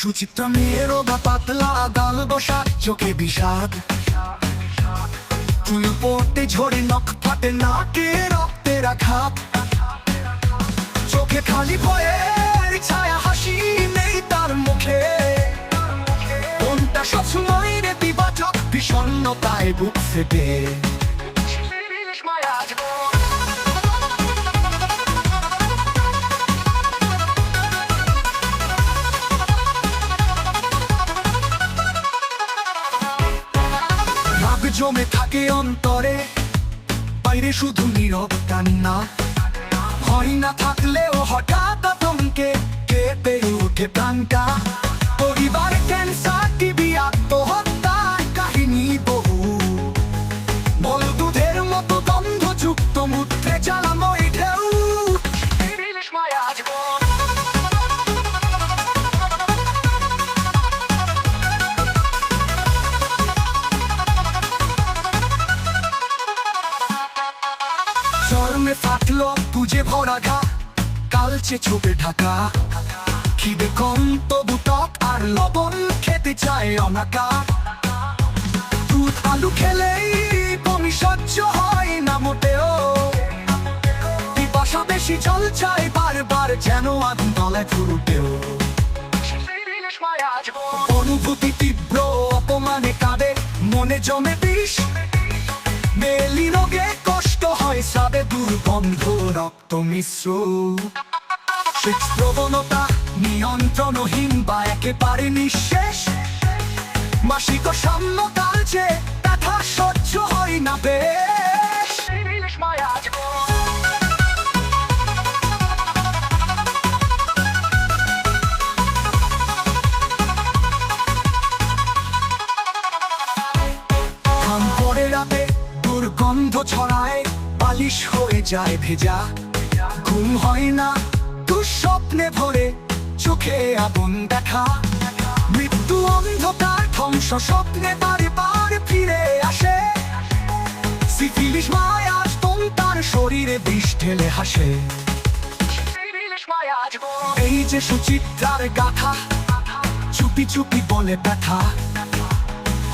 সুচিত্রা মেয়ের বা পাতলা গাল বসা, চোখে বিষাদ। চুল পড়তে ঝরে নখ ফাটে নাকে রক্তের আঘাত চোখে খালি ভয়ের ছায়া, হাসি নেই তার মুখে। মনটা সবসময় নেতিবাচক, বিষণ্ণতায় বুক ফেটে। জমে থাকে অন্তরে। বাইরে শুধু নীরব কান্না হয় না থাকলেও হঠাৎ ফাটলো ভরা ঘা। কালচে চোখে ঢাকা? খিদে কম তবু টক আর লবণ খেতে চায় অনাকা। দুধ আলু খেলেই বমি সহ্য হয় না মোটেও। বেশি জল বারবার যেন আগুন তলায় ফুরুটেও। অনুভূতি তীব্র, অপমানে কাঁদে, মনে জমে বিষ। রক্ত মিশ্র। সেচ প্রবণতা নিয়ন্ত্রণহীন বা একেবারে নিঃশেষ। মাসিক সাম্যতার যে ব্যথা সহ্য হয় না বেশ। পড়ে রাতে দুর্গন্ধ ছড়ায়। বালিশ হয়ে যায় ভেজা। ঘুম হয় না, দুঃস্বপ্নে ভরে চোখে আগুন দেখা। মৃত্যু অন্ধকার ধ্বংস স্বপ্নে বারে বারে ফিরে আসে। সিফিলিস মায়ার স্তন তার শরীরে বিষ হাসে। এই যে সুচিত্রার গাথা, চুপি চুপি বলে ব্যথা।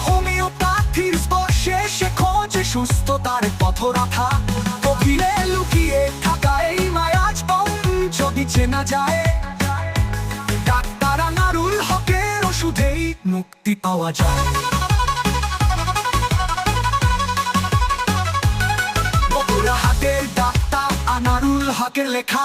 হোমিওপ্যাথির স্পর্শে সে খোঁজে সুস্থতার পথরাথা যদি চেনা যায়। ডাক্তার আনারুল হকের ওষুধেই মুক্তি পাওয়া যায়। হাতের ডাক্তার আনারুল হকের লেখা।